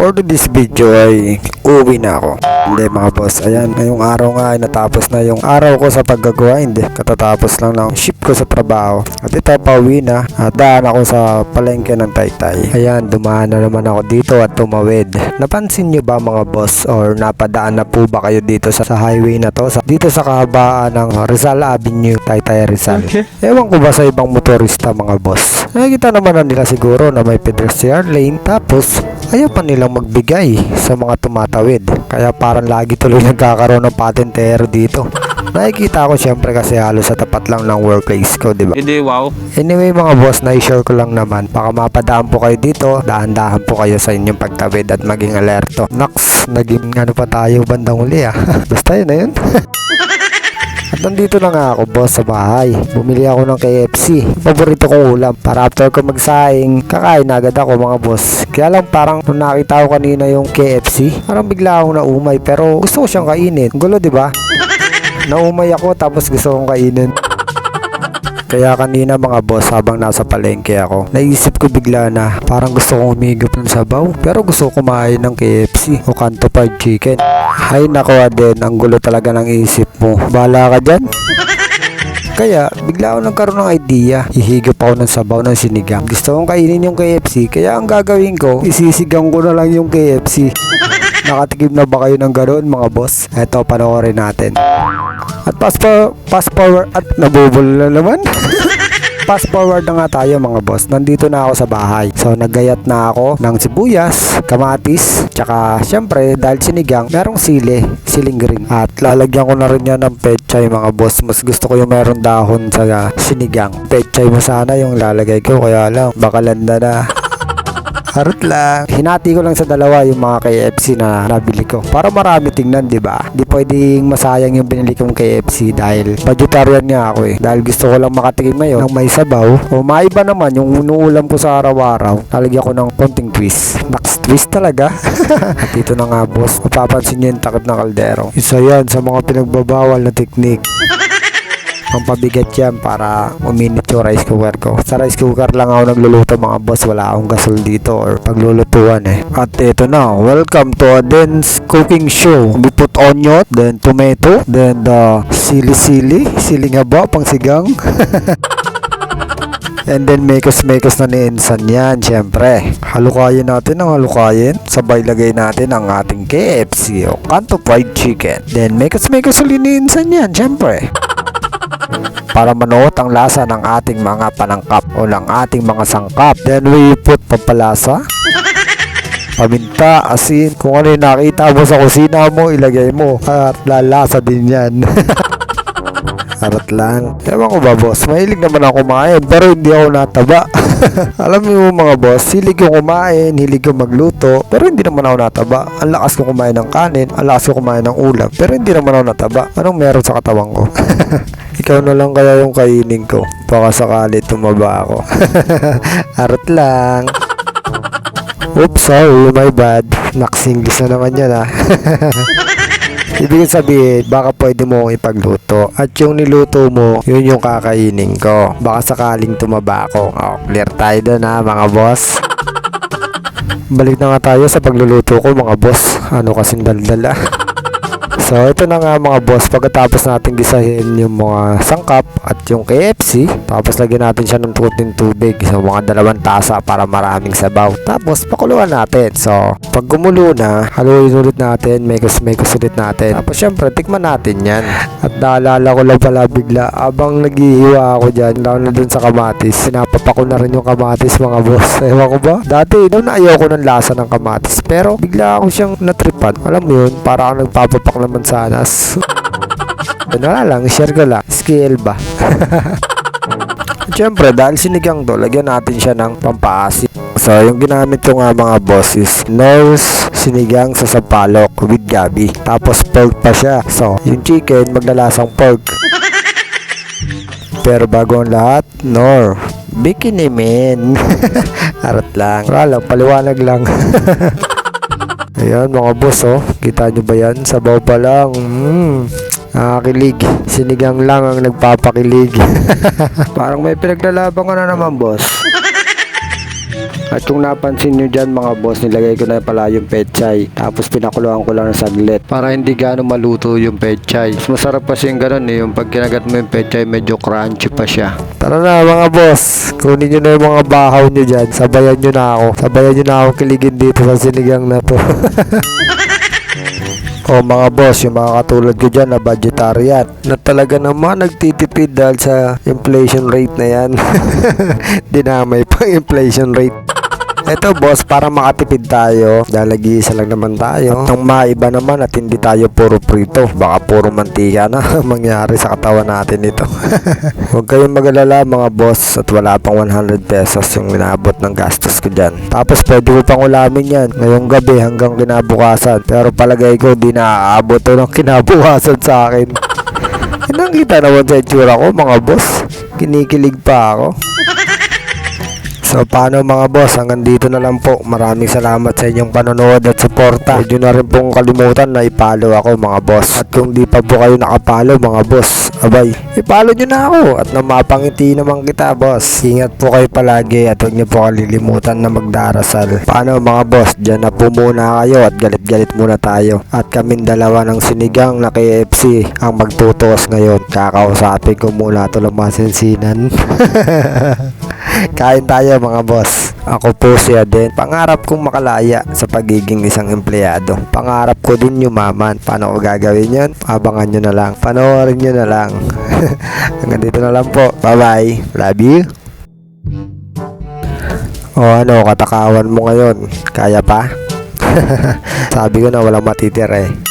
for this video ay uwi na ako. Hindi mga boss, ayan, ngayong araw nga ay natapos na yung araw ko sa paggagawa. Hindi, katatapos lang ng shift ko sa trabaho. At ito, pauwi na. At daan ako sa palengke ng Taytay. Ayan, dumaan na naman ako dito at tumawid. Napansin nyo ba mga boss or napadaan na po ba kayo dito sa, sa highway na to? Sa, dito sa kahabaan ng Rizal Avenue, Taytay Rizal. Okay. Ewan ko ba sa ibang motorista mga boss. Nakikita naman na nila siguro na may pedestrian lane tapos ayaw pa nilang magbigay sa mga tumatawid. Kaya parang lagi tuloy nagkakaroon ng patentero dito. Nakikita ko syempre kasi halos sa tapat lang ng workplace ko, di ba? Hindi, wow. Anyway mga boss, na-share ko lang naman. Baka mapadaan po kayo dito, dahan-dahan po kayo sa inyong pagtawid at maging alerto. Naks, naging ano pa tayo bandang uli ah. Basta yun na yun. At nandito na nga ako boss sa bahay. Bumili ako ng KFC. Paborito kong ulam. Para after ko magsaing, kakain na agad ako mga boss. Kaya lang parang nung nakita ko kanina yung KFC, parang bigla akong naumay pero gusto ko siyang kainin. Gulo 'di ba? Naumay ako tapos gusto kong kainin. Kaya kanina mga boss habang nasa palengke ako, naisip ko bigla na parang gusto kong humigop ng sabaw pero gusto ko kumain ng KFC o kanto fried chicken. Ay nako din, ang gulo talaga ng isip mo. Bahala ka dyan. Kaya bigla ako nagkaroon ng idea. Hihigop ako ng sabaw ng sinigang. Gusto kong kainin yung KFC kaya ang gagawin ko, isisigang ko na lang yung KFC. Nakatikim na ba kayo ng ganoon mga boss? Eto, panoorin natin. At fast, for, fast forward at nabubol na naman. fast forward na nga tayo mga boss. Nandito na ako sa bahay. So naggayat na ako ng sibuyas, kamatis, tsaka syempre dahil sinigang, merong sili, siling green. At lalagyan ko na rin yan ng pechay mga boss. Mas gusto ko yung meron dahon sa uh, sinigang. Pechay mo sana yung lalagay ko kaya lang baka landa na. Harot lang. Hinati ko lang sa dalawa yung mga KFC na nabili ko. Para marami tingnan, di ba? Di pwedeng masayang yung binili kong KFC dahil vegetarian nga ako eh. Dahil gusto ko lang makatikim ngayon ng may sabaw. O maiba naman yung inuulam ko sa araw-araw. Lalagyan ko ng konting twist. Max twist talaga. At ito na nga boss. Mapapansin nyo yung takip ng kaldero. Isa yan sa mga pinagbabawal na teknik. Ang pabigat yan para uminit yung rice cooker ko. Sa rice cooker lang ako nagluluto mga boss. Wala akong gasol dito or paglulutuan eh. At ito na. Welcome to Aden's cooking show. We put onion, then tomato, then the sili-sili. Sili nga ba? Pang sigang. And then makos-makos na ni Insan yan, syempre. Halukayin natin ang halukayin. Sabay lagay natin ang ating KFC o kanto fried chicken. Then makos-makos ulit ni Insan yan, syempre para manuot ang lasa ng ating mga panangkap o ng ating mga sangkap. Then we put pampalasa, paminta, asin, kung ano yung nakita mo sa kusina mo, ilagay mo at lalasa din yan. Harot lang. Ewan ko ba boss, mahilig naman ako kumain pero hindi ako nataba. Alam mo mga boss, hilig ko kumain, hilig ko magluto, pero hindi naman ako nataba. Ang lakas ko kumain ng kanin, ang lakas ko kumain ng ulam, pero hindi naman ako nataba. Anong meron sa katawan ko? Ikaw na lang kaya yung kainin ko. Baka sakali tumaba ako. Harot lang. Oops, sorry, my bad. Naksinglis na naman yan ah. Ibig sabihin, baka pwede mo akong ipagluto. At yung niluto mo, yun yung kakainin ko. Baka sakaling tumaba ako. Oh, clear tayo doon ha, mga boss. Balik na nga tayo sa pagluluto ko, mga boss. Ano kasing daldala. So, ito na nga mga boss. Pagkatapos natin gisahin yung mga sangkap at yung KFC, tapos lagyan natin siya ng kunting tubig. So, mga dalawang tasa para maraming sabaw. Tapos, pakuluan natin. So, pag gumulo na, haluin ulit natin, mekos-mekos ulit natin. Tapos, syempre, tikman natin yan. At naalala ko lang pala bigla, abang naghihiwa ako dyan, lalo na dun sa kamatis, sinapapak ko na rin yung kamatis mga boss. Ewan ko ba? Dati, nung naayaw ko ng lasa ng kamatis. Pero, bigla ako siyang natripan. Alam mo yun, para ako nagpapapak naman sana. Wala lang, share ko lang. Skill ba? Siyempre, dahil sinigang to, lagyan natin siya ng pampaasim. So, yung ginamit ko nga mga boss is nose sinigang sa sampalok with gabi. Tapos pork pa siya. So, yung chicken maglalasang pork. Pero bago ang lahat, nor. Bikini men. Arat lang. Wala lang, paliwanag lang. Ayan mga boss oh. Kita nyo ba yan? Sabaw pa lang. Mm. Nakakilig. Sinigang lang ang nagpapakilig. Parang may pinaglalaban ka na naman boss. At kung napansin nyo dyan mga boss, nilagay ko na pala yung pechay. Tapos pinakuluan ko lang ng saglit para hindi gaano maluto yung pechay. Mas masarap kasi yung ganun eh, yung pag kinagat mo yung pechay medyo crunchy pa siya. Tara na mga boss, kunin nyo na yung mga bahaw nyo dyan. Sabayan nyo na ako. Sabayan nyo na ako kiligin dito sa sinigang na to. O mga boss, yung mga katulad ko dyan na budgetarian na talaga naman nagtitipid dahil sa inflation rate na yan. Dinamay pa ang inflation rate. Ito boss, para makatipid tayo dahil nag-iisa lang naman tayo. At ang maiba naman at hindi tayo puro prito. Baka puro mantika na mangyari sa katawan natin ito. Huwag kayong magalala mga boss at wala pang 100 pesos yung inabot ng gastos ko dyan. Tapos pwede ko pang ulamin yan ngayong gabi hanggang kinabukasan. Pero palagay ko di na aabot to ng kinabukasan sa akin. Nakita naman sa itsura ko mga boss. Kinikilig pa ako. So paano mga boss, hanggang dito na lang po. Maraming salamat sa inyong panonood at suporta. Huwag na rin pong kalimutan na ipalo ako mga boss. At kung di pa po kayo nakapalo mga boss, abay, ipalo nyo na ako. At na mapangiti naman kita boss. Ingat po kayo palagi at huwag nyo po kalilimutan na magdarasal. Paano mga boss, dyan na po muna kayo at galit-galit muna tayo. At kaming dalawa ng sinigang na KFC ang magtutuos ngayon. Kakausapin ko muna ito lang masinsinan. Kain tayo mga boss. Ako po si Aden. Pangarap kong makalaya sa pagiging isang empleyado. Pangarap ko din yumaman. Paano ko gagawin yun? Abangan nyo na lang. Panoorin nyo na lang. Hanggang dito na lang po. Bye bye. Love you. O ano, katakawan mo ngayon. Kaya pa? Sabi ko na walang matitira eh.